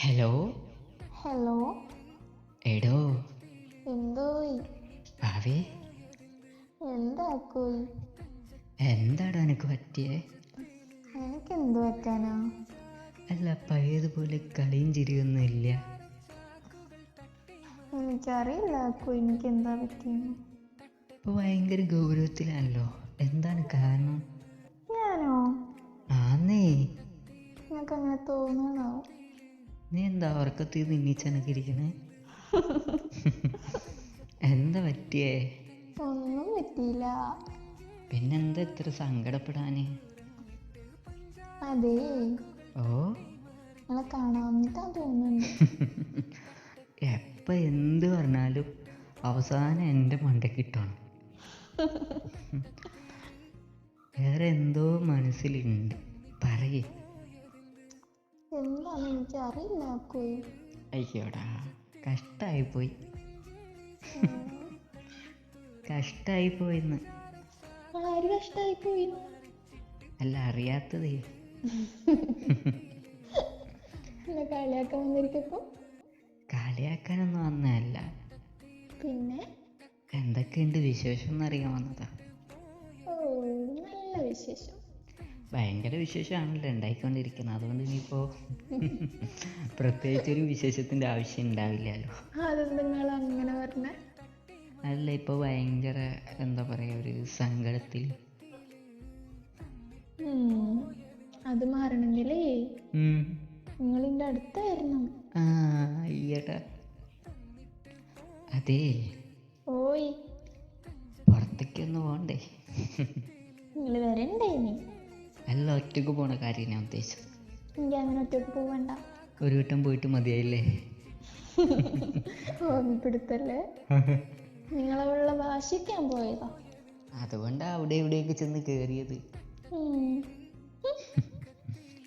Hello? Hello? എടോ? എന്തോയി ഭാവി? എന്താക്കോയി എന്താടാ എനിക്ക് പറ്റിയേ? എനിക്ക് എന്ത് പറ്റാനാ? അല്ല പഴയതുപോലെ കളിയും ചിരിയൊന്നും ഇല്ല. എനിക്കറിയില്ല അക്കു എനിക്ക് എന്താ പറ്റിയെന്ന്. ഇപ്പൊ ഭയങ്കര ഗൗരവത്തിലാണല്ലോ. എന്താണ് കാരണം? ഞാനോ? ആന്നേ. നിനക്ക് അങ്ങനെ തോന്നണോ നീ എന്താ ഉറക്കത്തിൽ നിന്നിച്ചനക്ക് ഇരിക്കണേ എന്താ പറ്റിയേ? ഒന്നും പറ്റിയില്ല. പിന്നെന്താ ഇത്ര സങ്കടപ്പെടാന്? അതേ. ഓ. നിങ്ങളെ കാണാമെന്നിട്ടാ തോന്നുന്നുണ്ട്. എപ്പോൾ എന്ത് പറഞ്ഞാലും അവസാനം എന്റെ മണ്ടക്കിട്ടാണ് വേറെ എന്തോ മനസ്സിലുണ്ട്. പറയേ. എന്താന്ന് എനിക്ക് അറിയില്ല അയ്യോടാ കഷ്ടായി പോയി കഷ്ടായി പോയിന്ന് ആര് കഷ്ടായി പോയി അല്ല അറിയാത്തതേ. കളിയാക്കാൻ വന്നിരിക്കപ്പോ? കളിയാക്കാനൊന്നും വന്നതല്ല. പിന്നെ? എന്തൊക്കെയുണ്ട് വിശേഷം എന്നറിയാൻ വന്നതാ. ഓ നല്ല വിശേഷം. ഭയങ്കര വിശേഷമാണല്ലോ ഉണ്ടായിക്കൊണ്ടിരിക്കുന്നത്. അതുകൊണ്ട് ഇനിയിപ്പോൾ പ്രത്യേകിച്ചൊരു വിശേഷത്തിന്റെ ആവശ്യം ഉണ്ടാവില്ലല്ലോ. നിങ്ങൾ അങ്ങനെ പറഞ്ഞ? അല്ല ഇപ്പോൾ ഭയങ്കര എന്താ പറയുക ഒരു സങ്കടത്തിൽ. അത് മാറണമെങ്കിലേ ഉം. നിങ്ങൾ എന്റെ അടുത്ത് വരണം ആ അയ്യടാ അതേ. ഓയ്. പുറത്തേക്കൊന്ന് പോണ്ടേ. നിങ്ങൾ വരണ്ടേ ഇനി? അല്ല ഒറ്റയ്ക്ക് പോണ കാര്യം ഞാൻ ഉദ്ദേശിച്ചത്. എനിക്ക് അങ്ങനെ ഒറ്റയ്ക്ക് പോവണ്ട. ഒരു വട്ടം പോയിട്ട് മതിയായില്ലേ? ഓർമ്മപ്പെടുത്തല്ലേ നിങ്ങളവിടെയുള്ള ഭാഷിക്കാൻ പോയതാ. അതുകൊണ്ടാ അവിടെ ഇവിടെയൊക്കെ ചെന്ന് കയറിയത്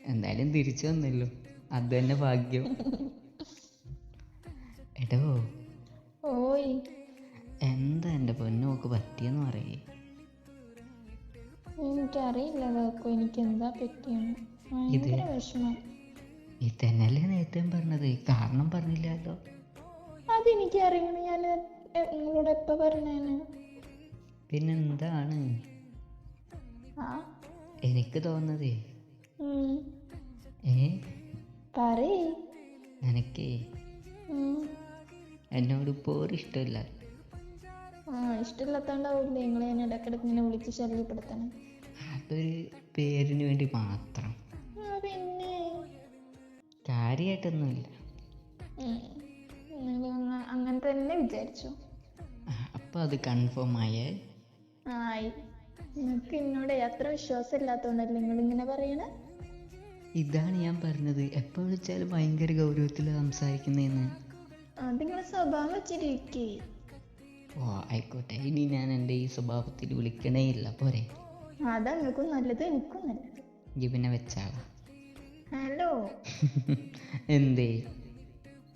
എന്തായാലും തിരിച്ചു വന്നല്ലോ. അത് തന്നെ ഭാഗ്യം. എടോ. ഓയ്. എന്താ എന്റെ പൊന്നോക്ക് പറ്റിയെന്ന് പറയേ. എനിക്കറിയില്ല കാക്കു എനിക്ക് എന്താ പറ്റിയെന്ന്. ഭയങ്കര വിഷമം. ഇതന്നെയല്ലേ നേരത്തെ പറഞ്ഞത്? കാരണം പറഞ്ഞില്ലല്ലോ. അതെനിക്ക് അറിയണം. ഞാൻ നിങ്ങളോട് എപ്പോ പറഞ്ഞേന്? പിന്നെന്താണ്? ആ? എനിക്ക് തോന്നുന്നതേ. ഉം. ഏ? പറയ്. നിനക്കേ. ഉം. എന്നോട് ഇപ്പോൾ ഇഷ്ടമില്ല. ആ ഇഷ്ടമില്ലാത്തോണ്ടാവില്ലേ നിങ്ങളെ ഞാൻ ഇടക്കിടക്ക് ഇങ്ങനെ വിളിച്ച് ശല്യപ്പെടുത്തണം. അതൊരു പേരിന് വേണ്ടി മാത്രം. പിന്നെ കാര്യമായിട്ടൊന്നുമില്ല. അങ്ങനെ തന്നെ വിചാരിച്ചു. അപ്പൊ അത് കൺഫേം ആയേ? ആയി. നിങ്ങൾക്ക് എന്നോട് അത്ര വിശ്വാസം ഇല്ലാത്തോണ്ടല്ലേ നിങ്ങൾ ഇങ്ങനെ പറയണേ? ഇതാണ് ഞാൻ പറഞ്ഞത്. എപ്പോ വിളിച്ചാലും ഭയങ്കര ഗൗരവത്തിൽ സംസാരിക്കുന്നതെന്ന് അത് നിങ്ങളെ സ്വഭാവം വെച്ചിരിക്കേ. ഓ ആയിക്കോട്ടെ. ഇനി ഞാൻ എന്റെ ഈ സ്വഭാവത്തിൽ വിളിക്കണേ ഇല്ല. പോരെ. അതാ നിനക്കും നല്ലത് എനിക്കും നല്ലത്. ഇജ്ജ് പിന്നെ വെച്ചാളാ. ഹലോ. എന്തേ?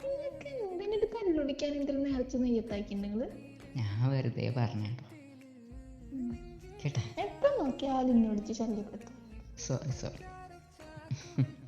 നിനക്ക് എന്തിനത് കല്ലുടിക്കാൻ എന്തെങ്കിലും നേർച്ച നെയ്യത്താക്കി നിങ്ങൾ ഞാൻ വെറുതെ പറഞ്ഞു കേട്ടോ? എപ്പം നോക്കിയാലും ഇന്നോടിച്ച് ശല്യപ്പെടുത്തും. Sorry sorry